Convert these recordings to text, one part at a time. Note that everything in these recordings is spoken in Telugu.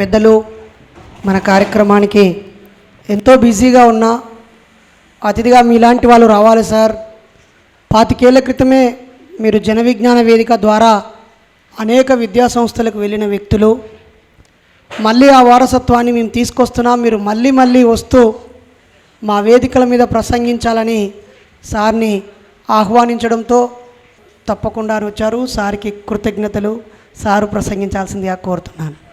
పెద్దలు మన కార్యక్రమానికి ఎంతో బిజీగా ఉన్నా అతిథిగా మీలాంటి వాళ్ళు రావాలి సార్. పాతికేళ్ళ క్రితమే మీరు జన విజ్ఞాన వేదిక ద్వారా అనేక విద్యా సంస్థలకు వెళ్ళిన వ్యక్తులు. మళ్ళీ ఆ వారసత్వాన్ని మేము తీసుకొస్తున్నాం. మీరు మళ్ళీ మళ్ళీ వస్తూ మా వేదికల మీద ప్రసంగించాలని సార్ని ఆహ్వానించడంతో తప్పకుండా వచ్చారు. సార్కి కృతజ్ఞతలు. సారు ప్రసంగించాల్సిందిగా కోరుతున్నాను.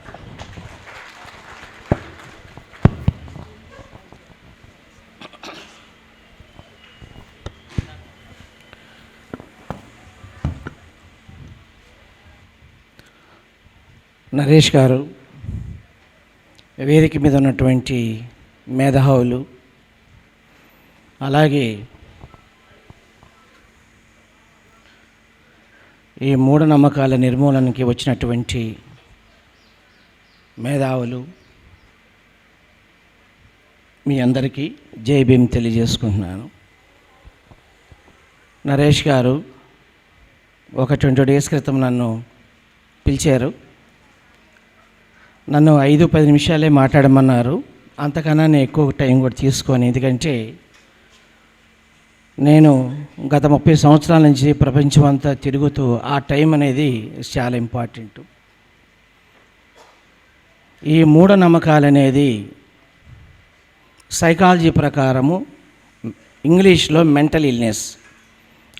నరేష్ గారు వేదిక మీద ఉన్నటువంటి మేధావులు అలాగే ఈ మూఢనమ్మకాల నిర్మూలనకి వచ్చినటువంటి మేధావులు మీ అందరికీ జై భీమ్ తెలియజేసుకుంటున్నాను. నరేష్ గారు ఒక ట్వంటీ డేస్ క్రితం నన్ను పిలిచారు. నన్ను ఐదు పది నిమిషాలే మాట్లాడమన్నారు. అంతకన్నా నేను ఎక్కువ టైం కూడా తీసుకొని ఎందుకంటే నేను గత ముప్పై సంవత్సరాల నుంచి ప్రపంచం అంతా తిరుగుతూ ఆ టైం అనేది చాలా ఇంపార్టెంట్. ఈ మూఢనమ్మకాలు అనేది సైకాలజీ ప్రకారము ఇంగ్లీష్లో మెంటల్ ఇల్నెస్.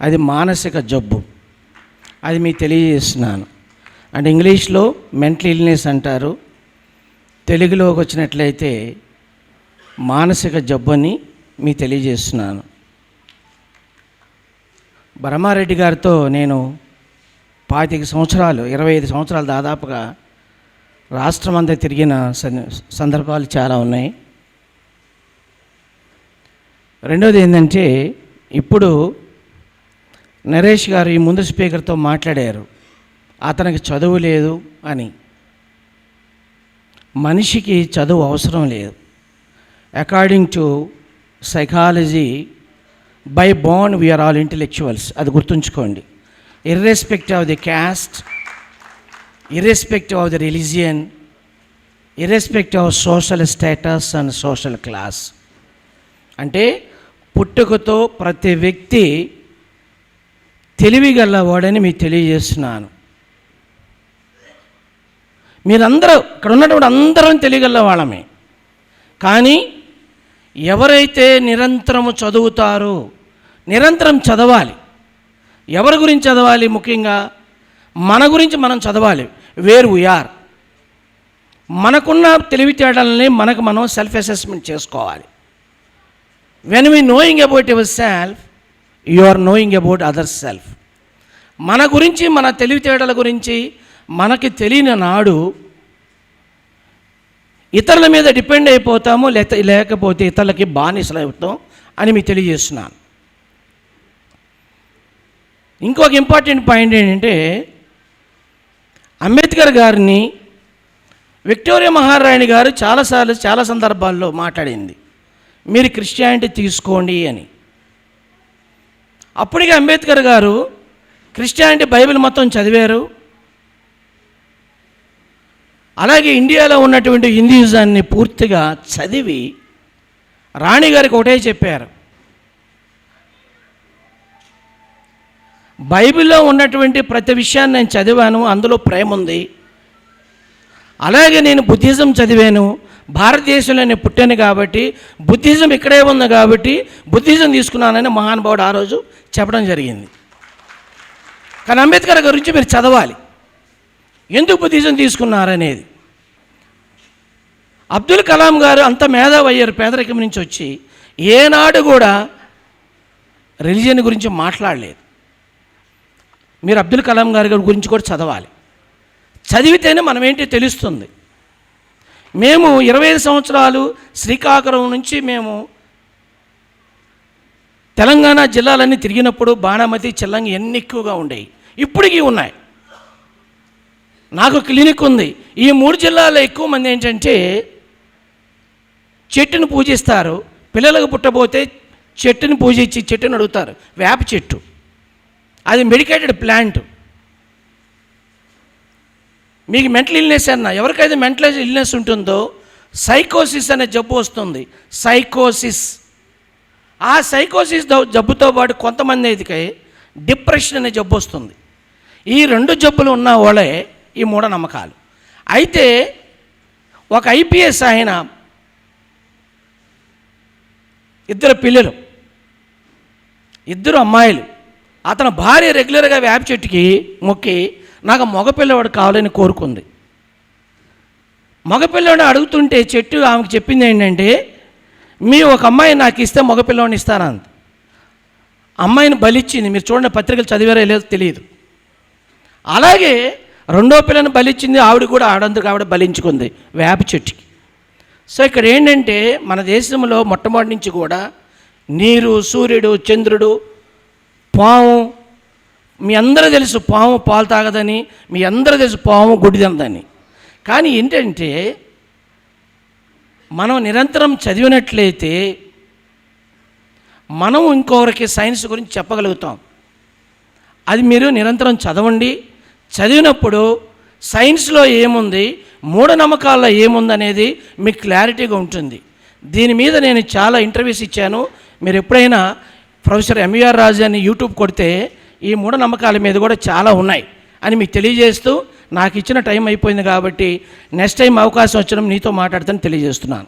అది మానసిక జబ్బు. అది మీకు తెలియజేస్తున్నాను. అంటే ఇంగ్లీష్లో మెంటల్ ఇల్నెస్ అంటారు. తెలుగులోకి వచ్చినట్లయితే మానసిక జబ్బుని మీకు తెలియజేస్తున్నాను. బ్రహ్మారెడ్డి గారితో నేను పాతిక సంవత్సరాలు ఇరవై ఐదు సంవత్సరాలు దాదాపుగా రాష్ట్రం అంతా తిరిగిన సన్- సందర్భాలు చాలా ఉన్నాయి. రెండోది ఏంటంటే ఇప్పుడు నరేష్ గారు ఈ ముందు స్పీకర్తో మాట్లాడారు. అతనికి చదువు లేదు అని. మనిషికి చదువు అవసరం లేదు. According to psychology by born we are all intellectuals అది గుర్తుంచుకోండి. Irrespective of the caste irrespective of the religion irrespective of social status and social class అంటే పుట్టుకతో ప్రతి వ్యక్తి తెలివిగలవాడని మీకు తెలియజేస్తున్నాను. మీరందరూ ఇక్కడ ఉన్నటువంటి అందరం తెలియగల వాళ్ళమే. కానీ ఎవరైతే నిరంతరము చదువుతారో నిరంతరం చదవాలి. ఎవరి గురించి చదవాలి ముఖ్యంగా? మన గురించి మనం చదవాలి. వేర్ వీఆర్ మనకున్న తెలివితేటలని మనకు మనం సెల్ఫ్ అసెస్మెంట్ చేసుకోవాలి. When we knowing about your self you are knowing about other self మన గురించి మన తెలివితేటల గురించి మనకి తెలియని నాడు ఇతరుల మీద డిపెండ్ అయిపోతాము లేక లేకపోతే ఇతరులకి బానిసలు అవుతాం అని మీకు తెలియజేస్తున్నాను. ఇంకొక ఇంపార్టెంట్ పాయింట్ ఏంటంటే అంబేద్కర్ గారిని విక్టోరియా మహారాణి గారు చాలాసార్లు చాలా సందర్భాల్లో మాట్లాడింది. మీరు క్రిస్టియానిటీ తీసుకోండి అని. అప్పటికే అంబేద్కర్ గారు క్రిస్టియానిటీ బైబిల్ మొత్తం చదివారు. అలాగే ఇండియాలో ఉన్నటువంటి హిందూయిజాన్ని పూర్తిగా చదివి రాణి గారికి ఒకటే చెప్పారు. బైబిల్లో ఉన్నటువంటి ప్రతి విషయాన్ని నేను చదివాను అందులో ప్రేమ ఉంది. అలాగే నేను బుద్ధిజం చదివాను భారతదేశంలో నేను పుట్టాను కాబట్టి బుద్ధిజం ఇక్కడే ఉంది కాబట్టి బుద్ధిజం తీసుకున్నానని మహానుభావుడు ఆ రోజు చెప్పడం జరిగింది. కానీ అంబేద్కర్ గురించి మీరు చదవాలి. ఎందుకు బుద్ధిజం తీసుకున్నారనేది. అబ్దుల్ కలాం గారు అంత మేధావి అయ్యారు పేదరికం నుంచి వచ్చి ఏనాడు కూడా రిలీజియన్ గురించి మాట్లాడలేదు. మీరు అబ్దుల్ కలాం గారి గురించి కూడా చదవాలి. చదివితేనే మనం ఏంటి తెలుస్తుంది. మేము ఇరవై ఐదు సంవత్సరాలు శ్రీకాకుళం నుంచి మేము తెలంగాణ జిల్లాలన్నీ తిరిగినప్పుడు బాణామతి చెల్లంగి ఎన్ని ఎక్కువగా ఉండేవి. ఇప్పటికీ ఉన్నాయి. నాకు క్లినిక్ ఉంది. ఈ మూడు జిల్లాల్లో ఎక్కువ మంది ఏంటంటే చెట్టును పూజిస్తారు. పిల్లలకు పుట్టబోతే చెట్టుని పూజించి చెట్టుని అడుగుతారు. వేప చెట్టు. అది మెడికేటెడ్ ప్లాంట్ మీకు మెంటల్ ఇల్నెస్ అన్న ఎవరికైతే మెంటల్ ఇల్నెస్ ఉంటుందో సైకోసిస్ అనే జబ్బు వస్తుంది. సైకోసిస్ ఆ సైకోసిస్ జబ్బుతో పాటు కొంతమంది అయితే డిప్రెషన్ అనే జబ్బు వస్తుంది. ఈ రెండు జబ్బులు ఉన్న వాళ్ళే ఈ మూఢనమ్మకాలు. అయితే ఒక ఐపీఎస్ ఆయన ఇద్దరు పిల్లలు ఇద్దరు అమ్మాయిలు అతని భార్య రెగ్యులర్గా వేప చెట్టుకి మొక్కి నాకు మగపిల్లవాడు కావాలని కోరుకుంది. మగపిల్లవాడు అడుగుతుంటే చెట్టు ఆమెకు చెప్పింది ఏంటంటే మీ ఒక అమ్మాయి నాకు ఇస్తే మగపిల్లవాడిని ఇస్తానంది అమ్మాయిని బలిచ్చింది. మీరు చూడండి పత్రికలు చదివారో లేదో తెలియదు. అలాగే రెండో పిల్లని బలిచ్చింది ఆవిడ కూడా ఆడందుకు ఆవిడ బలించుకుంది వేప చెట్టుకి. సో ఇక్కడ ఏంటంటే మన దేశంలో మొట్టమొదటి నుంచి కూడా నీరు సూర్యుడు చంద్రుడు పాము మీ అందరూ తెలుసు పాము పాలు తాగదని మీ అందరూ తెలుసు పాము గుడిదందని కానీ ఏంటంటే మనం నిరంతరం చదివినట్లయితే మనం ఇంకొకరికి సైన్స్ గురించి చెప్పగలుగుతాం. అది మీరు నిరంతరం చదవండి చదివినప్పుడు సైన్స్లో ఏముంది? మూఢనమ్మకాల్లో ఏముంది అనేది మీకు క్లారిటీగా ఉంటుంది. దీని మీద నేను చాలా ఇంటర్వ్యూస్ ఇచ్చాను. మీరు ఎప్పుడైనా ప్రొఫెసర్ ఎంవిఆర్ రాజు అని యూట్యూబ్ కొడితే ఈ మూఢనమ్మకాల మీద కూడా చాలా ఉన్నాయి అని మీకు తెలియజేస్తూ నాకు ఇచ్చిన టైం అయిపోయింది కాబట్టి నెక్స్ట్ టైం అవకాశం వచ్చడం నీతో మాట్లాడతాను తెలియజేస్తున్నాను.